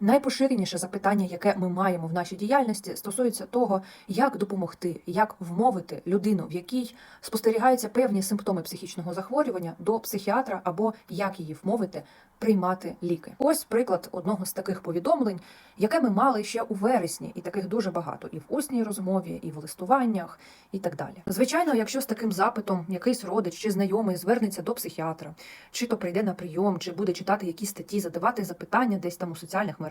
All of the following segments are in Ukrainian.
Найпоширеніше запитання, яке ми маємо в нашій діяльності, стосується того, як допомогти, як вмовити людину, в якій спостерігаються певні симптоми психічного захворювання, до психіатра або як її вмовити приймати ліки. Ось приклад одного з таких повідомлень, яке ми мали ще у вересні, і таких дуже багато, і в усній розмові, і в листуваннях, і так далі. Звичайно, якщо з таким запитом якийсь родич чи знайомий звернеться до психіатра, чи то прийде на прийом, чи буде читати якісь статті, задавати запитання десь там у соціальних мережах,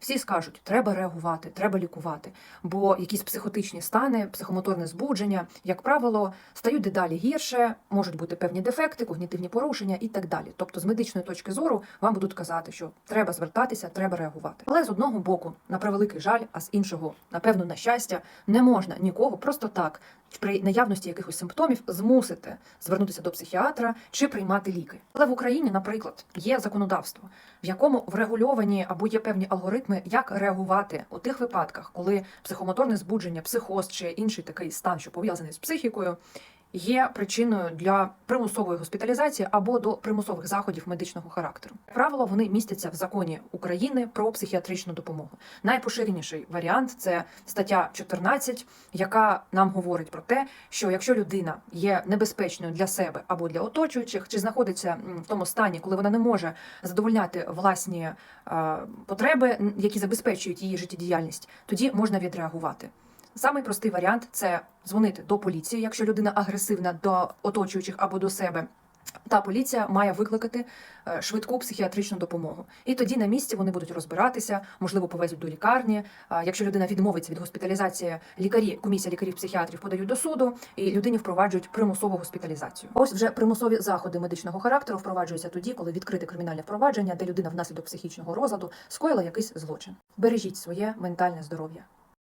всі скажуть, треба реагувати, треба лікувати. Бо якісь психотичні стани, психомоторне збудження, як правило, стають дедалі гірше, можуть бути певні дефекти, когнітивні порушення і так далі. Тобто, з медичної точки зору вам будуть казати, що треба звертатися, треба реагувати. Але з одного боку, на превеликий жаль, а з іншого, напевно, на щастя, не можна нікого просто так. При наявності якихось симптомів змусити звернутися до психіатра чи приймати ліки. Але в Україні, наприклад, є законодавство, в якому врегульовані або є певні алгоритми, як реагувати у тих випадках, коли психомоторне збудження, психоз чи інший такий стан, що пов'язаний з психікою, є причиною для примусової госпіталізації або до примусових заходів медичного характеру. Як правило, вони містяться в законі України про психіатричну допомогу. Найпоширеніший варіант це стаття 14, яка нам говорить про те, що якщо людина є небезпечною для себе або для оточуючих, чи знаходиться в тому стані, коли вона не може задовольняти власні е, потреби, які забезпечують її життєдіяльність, тоді можна відреагувати. Самий простий варіант це дзвонити до поліції, якщо людина агресивна до оточуючих або до себе. Та поліція має викликати е, швидку психіатричну допомогу. І тоді на місці вони будуть розбиратися, можливо, повезуть до лікарні. Якщо людина відмовиться від госпіталізації, лікарі, комісія лікарів-психіатрів подають до суду, і людині впроваджують примусову госпіталізацію. Ось вже примусові заходи медичного характеру впроваджуються тоді, коли відкрите кримінальне впровадження, де людина внаслідок психічного розладу скоїла якийсь злочин. Бережіть своє ментальне здоров'я.